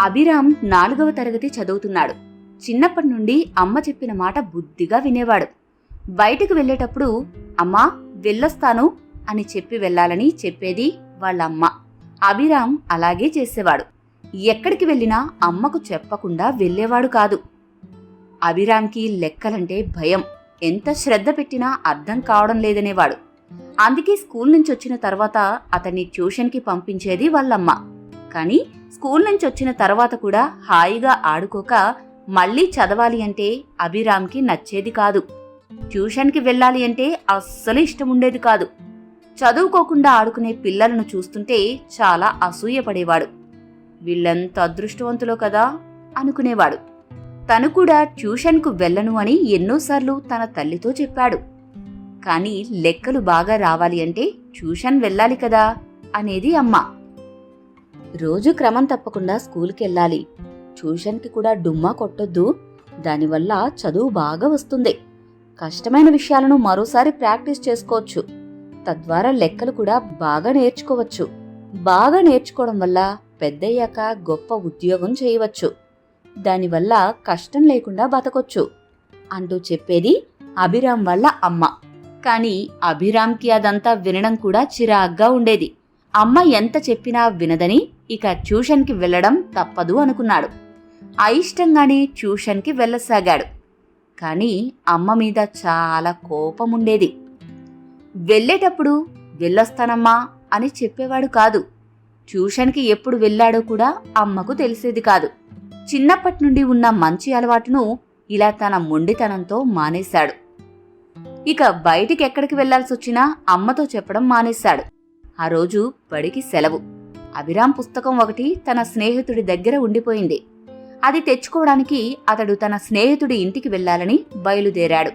అభిరామ్ నాలుగవ తరగతి చదువుతున్నాడు. చిన్నప్పటి నుండి అమ్మ చెప్పిన మాట బుద్ధిగా వినేవాడు. బయటకు వెళ్ళేటప్పుడు అమ్మా వెళ్ళొస్తాను అని చెప్పి వెళ్ళాలని చెప్పేది వాళ్ళమ్మ. అభిరామ్ అలాగే చేసేవాడు. ఎక్కడికి వెళ్ళినా అమ్మకు చెప్పకుండా వెళ్ళేవాడు కాదు. అభిరామ్కి లెక్కలంటే భయం. ఎంత శ్రద్ధ పెట్టినా అర్థం కావడం లేదనేవాడు. అందుకే స్కూల్ నుంచి వచ్చిన తర్వాత అతన్ని ట్యూషన్కి పంపించేది వాళ్ళమ్మ. కానీ స్కూల్ నుంచి వచ్చిన తర్వాత కూడా హాయిగా ఆడుకోక మళ్ళీ చదవాలి అంటే అభిరామ్కి నచ్చేది కాదు. ట్యూషన్కి వెళ్ళాలి అంటే అస్సలు ఇష్టం ఉండేది కాదు. చదువుకోకుండా ఆడుకునే పిల్లలను చూస్తుంటే చాలా అసూయపడేవాడు. వీళ్ళంత అదృష్టవంతులో కదా అనుకునేవాడు. తను కూడా ట్యూషన్కు వెళ్ళను అని ఎన్నోసార్లు తన తల్లితో చెప్పాడు. కానీ లెక్కలు బాగా రావాలి అంటే ట్యూషన్ వెళ్ళాలి కదా అనేది అమ్మ. రోజు క్రమం తప్పకుండా స్కూల్కి వెళ్ళాలి ట్యూషన్కి కూడా డుమ్మా కొట్టొద్దు. దానివల్ల చదువు బాగా వస్తుంది. కష్టమైన విషయాలను మరోసారి ప్రాక్టీస్ చేసుకోవచ్చు. తద్వారా లెక్కలు కూడా బాగా నేర్చుకోవచ్చు. బాగా నేర్చుకోవడం వల్ల పెద్దయ్యాక గొప్ప ఉద్యోగం చేయవచ్చు. దానివల్ల కష్టం లేకుండా బతకొచ్చు. అంటూ చెప్పేది అభిరామ్ వాళ్ళ అమ్మ. కానీ అభిరామ్కి అదంతా వినడం కూడా చిరాగ్గా ఉండేది. అమ్మ ఎంత చెప్పినా వినదని ఇక ట్యూషన్కి వెళ్ళడం తప్పదు అనుకున్నాడు. అయిష్టంగానే ట్యూషన్కి వెళ్ళసాగాడు. కానీ అమ్మ మీద చాలా కోపం ఉండేది వెళ్ళేటప్పుడు వెళ్ళొస్తానమ్మా అని చెప్పేవాడు కాదు. ట్యూషన్కి ఎప్పుడు వెళ్ళాడో కూడా అమ్మకు తెలిసేది కాదు. చిన్నప్పటి నుండి ఉన్న మంచి అలవాటును ఇలా తన మొండితనంతో మానేశాడు. ఇక బయటికి ఎక్కడికి వెళ్ళాల్సొచ్చినా అమ్మతో చెప్పడం మానేశాడు. ఆ రోజు బడికి సెలవు. అభిరామ్ పుస్తకం ఒకటి తన స్నేహితుడి దగ్గర ఉండిపోయింది. అది తెచ్చుకోవడానికి అతడు తన స్నేహితుడి ఇంటికి వెళ్ళాలని బయలుదేరాడు.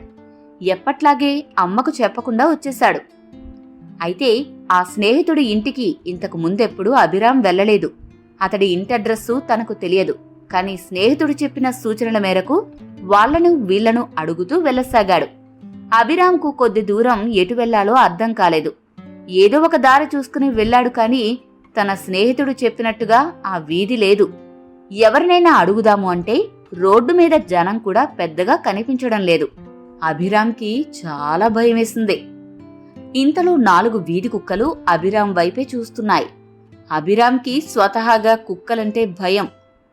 ఎప్పట్లాగే అమ్మకు చెప్పకుండా వచ్చేశాడు. అయితే ఆ స్నేహితుడి ఇంటికి ఇంతకు ముందెప్పుడు అభిరామ్ వెళ్ళలేదు. అతడి ఇంటి అడ్రస్సు తనకు తెలియదు. కానీ స్నేహితుడు చెప్పిన సూచనల మేరకు వాళ్ళను వీళ్ళను అడుగుతూ వెళ్ళసాగాడు. అభిరామ్కు కొద్ది దూరం ఎటు వెళ్ళాలో అర్థం కాలేదు. ఏదో ఒక దారి చూసుకుని వెళ్ళాడు కానీ తన స్నేహితుడు చెప్పినట్టుగా ఆ వీధి లేదు. ఎవరినైనా అడుగుదాము అంటే రోడ్డు మీద జనం కూడా పెద్దగా కనిపించడం లేదు. అభిరామ్కి చాలా భయం వేసింది. ఇంతలో నాలుగు వీధి కుక్కలు అభిరామ్ వైపే చూస్తున్నాయి. అభిరామ్కి స్వతహాగా కుక్కలంటే భయం.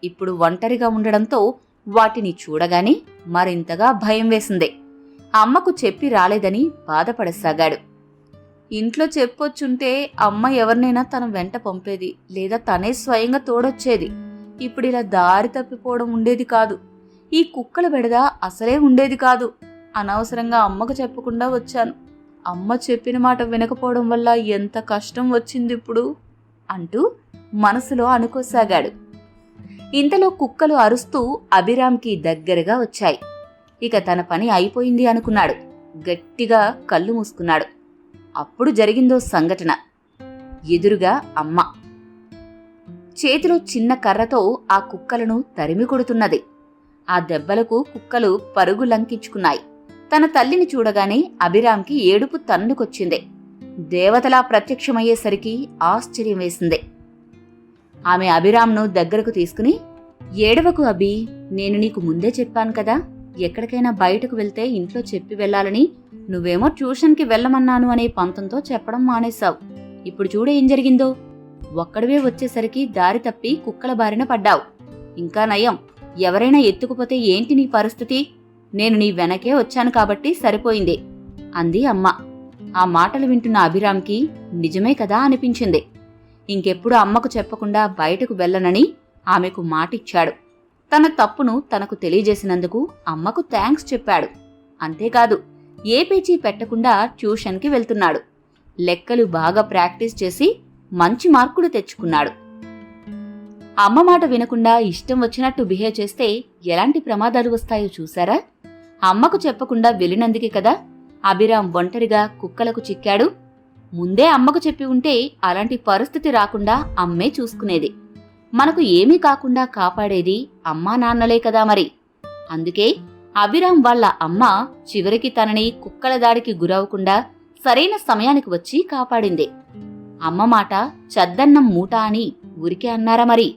ఇప్పుడు ఒంటరిగా ఉండడంతో వాటిని చూడగానే మరింతగా భయం వేసింది. అమ్మకు చెప్పి రాలేదని బాధపడసాగాడు. ఇంట్లో చెప్పొచ్చుంటే అమ్మ ఎవరినైనా తన వెంట పంపేది లేదా తనే స్వయంగా తోడొచ్చేది. ఇప్పుడు ఇలా దారి తప్పిపోవడం ఉండేది కాదు. ఈ కుక్కల బెడద అసలే ఉండేది కాదు. అనవసరంగా అమ్మకు చెప్పకుండా వచ్చాను. అమ్మ చెప్పిన మాట వినకపోవడం వల్ల ఎంత కష్టం వచ్చింది ఇప్పుడు? అంటూ మనసులో అనుకోసాగాడు. ఇంతలో కుక్కలు అరుస్తూ అభిరామ్కి దగ్గరగా వచ్చాయి. ఇక తన పని అయిపోయింది అనుకున్నాడు. గట్టిగా కళ్ళు మూసుకున్నాడు. అప్పుడు జరిగిందో సంఘటన. ఎదురుగా అమ్మ. చేతిలో చిన్న కర్రతో ఆ కుక్కలను తరిమి కొడుతున్నది. ఆ దెబ్బలకు కుక్కలు పరుగు లంకించుకున్నాయి. తన తల్లిని చూడగానే అభిరామ్కి ఏడుపు తన్నుకొచ్చింది. దేవతలా ప్రత్యక్షమయ్యేసరికి ఆశ్చర్యం వేసింది. ఆమె అభిరామ్ను దగ్గరకు తీసుకుని ఏడవకు అభి నేను నీకు ముందే చెప్పాను కదా ఎక్కడికైనా బయటకు వెళ్తే ఇంట్లో చెప్పి వెళ్ళాలని నువ్వేమో ట్యూషన్కి వెళ్ళమన్నాను అనే పంతంతో చెప్పడం మానేశావు. ఇప్పుడు చూడ ఏం జరిగిందో. ఒక్కడివే వచ్చేసరికి దారి తప్పి కుక్కల బారిన పడ్డావు. ఇంకా నయం. ఎవరైనా ఎత్తుకుపోతే ఏంటి నీ పరిస్థితి? నేను నీ వెనకే వచ్చాను కాబట్టి సరిపోయింది. అంది అమ్మ. ఆ మాటలు వింటున్న అభిరామ్కి నిజమే కదా అనిపించింది. ఇంకెప్పుడు అమ్మకు చెప్పకుండా బయటకు వెళ్ళనని ఆమెకు మాటిచ్చాడు. తన తప్పును తనకు తెలియజేసినందుకు అమ్మకు థ్యాంక్స్ చెప్పాడు. అంతేకాదు ఏ పేచీ పెట్టకుండా ట్యూషన్కి వెళ్తున్నాడు. లెక్కలు బాగా ప్రాక్టీస్ చేసి మంచి మార్కులు తెచ్చుకున్నాడు. అమ్మ మాట వినకుండా ఇష్టం వచ్చినట్టు బిహేవ్ చేస్తే ఎలాంటి ప్రమాదాలు వస్తాయో చూశారా? అమ్మకు చెప్పకుండా వెళ్ళినందుకే కదా అభిరామ్ ఒంటరిగా కుక్కలకు చిక్కాడు. ముందే అమ్మకు చెప్పి ఉంటే అలాంటి పరిస్థితి రాకుండా అమ్మే చూసుకునేది. మనకు ఏమీ కాకుండా కాపాడేది అమ్మా నాన్నలే కదా మరి. అందుకే అభిరామ్ వాళ్ళ అమ్మ చివరికి తనని కుక్కల దాడికి గురవకుండా సరైన సమయానికి వచ్చి కాపాడింది. అమ్మ మాట చద్దన్నం మూట అని ఊరికే అన్నారా మరి?